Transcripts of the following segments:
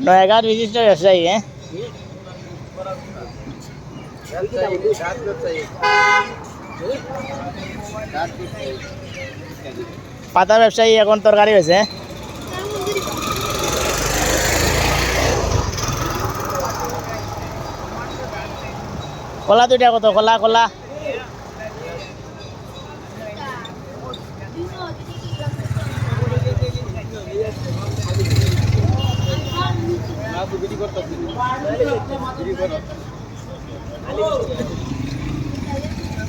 নয়গাঁর বিশিষ্ট ব্যবসায়ী হ্যাঁ পাতা ব্যবসায়ী এখন তরকারি হয়েছে। হ্যাঁ? কলা দুইটা কত? কলা কলা।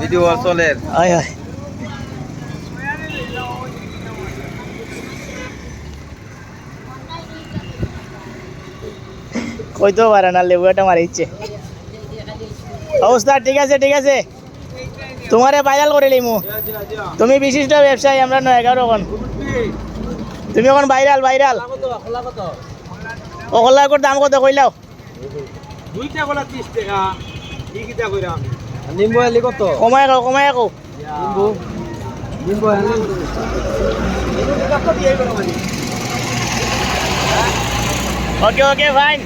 ভিডিও চলে। হয় হয় কইতেও পারে না লেবু একটা মারিচ্ছে। অবস্থা ঠিক আছে ঠিক আছে। তোমারে ভাইরাল করে লিমু। তুমি বিশিষ্ট ব্যবসায়ী আমরা নয় এগারো এখন তুমি এখন ভাইরাল ভাইরাল অকলা করে দাম কত কইলাও দুইটা কলা ত্রিশ টাকা কি কিটা কইরাম নিম্বু এলি কত? কমাই কও কমাই কও নিম্বু নিম্বু এলি ওকে ওকে ফাইন